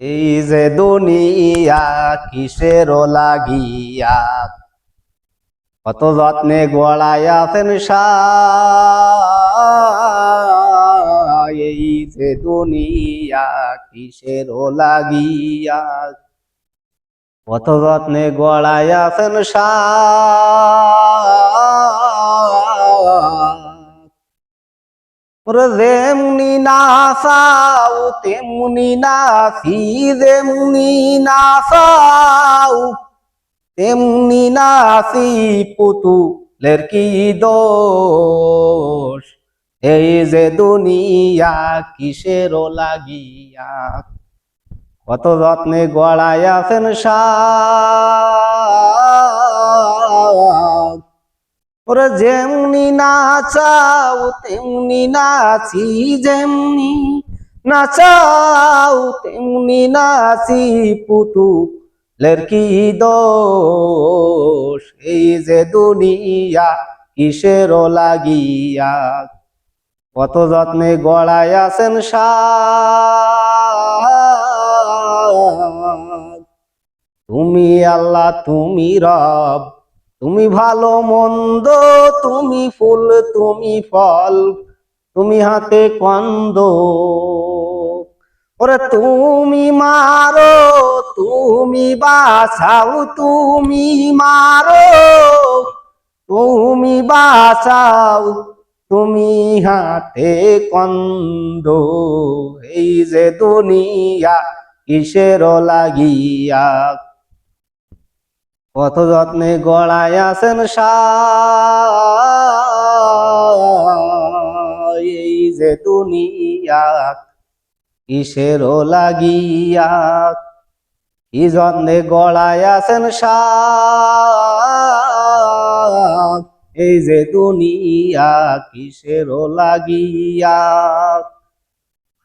এই যে দুনিয়া কিসের লাগিয়া? কত যত্নে গড়াইয়াছেন এই যে দুনিয়া কিসের লাগিয়া? কত যত্নে গড়াইয়াছেন সাই যেমনি নাচাও তেমনি নাচি যেমনি নাচাও তেমনি নাচি পুতুলের কি দোষ? এই যে দুনিয়া কিসের লাগিয়া? কত যত্নে গড়াই আছেন সাক ওরে যেমনি নাচাও, তেমনি নাচি যেমনি। নাচাও, তেমনি নাচি পুতুলের কি দোষ? এই যে দুনিয়া কিসের লাগিয়া? কত যত্নে গড়াইয়াছেন সাক তুমি আল্লাহ, তুমি রব। তুমি ভালো মন্দ, তুমি ফুল, তুমি ফল, তুমি হাতে কন্দ ওরে তুমি মারো, তুমি বাঁচাও, তুমি মারো। তুমি বাঁচাও, তুমি হাতে কন্দ এই যে দুনিয়া কিসের লাগিয়া কত যত্নে গড়ায় আছেন এই যে দুনিয়া কিসের লাগিয়া, কি যত্নে গড়ায় আছেন এই যে দুনিয়া কিসের লাগিয়া।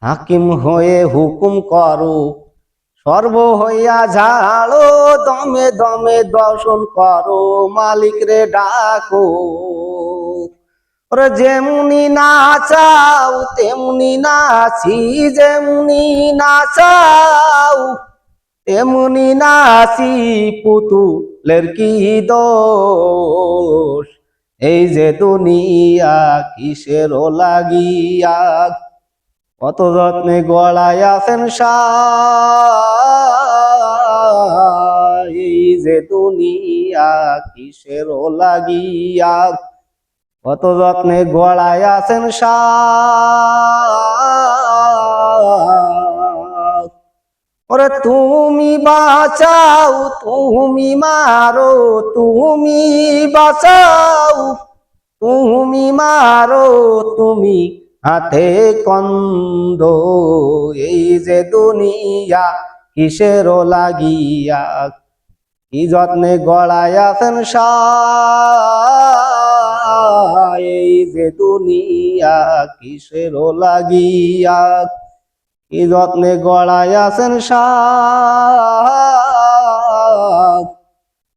হাকিম হয়ে হুকুম করো সর্ব হইয়া ঝাড়ো, দমে দমে দর্শন করো, মালিক রে ডাকো। ওরে যেমনি নাচাও, তেমনি নাচি, যেমনি নাচাও, তেমনি নাচি পুতুলের কি দোষ? এই যে দুনিয়া কিসের লাগিয়া কত যত্নে গড়ায় আছেন সাই? এই যে দুনিয়া কিসের লাগিয়া? কত যত্নে গড়ায় আছেন সাই? ওরে তুমি বাঁচাও, তুমি মারো, তুমি বাঁচাও, তুমি মারো, তুমি হাতে কন্দ, এই যে দুনিয়া কিসের লাগিয়া? কি যত্নে গড়ায় আছেন এই যে দুনিয়া কিসের লাগিয়া? কি যত্নে গড়ায় আছেন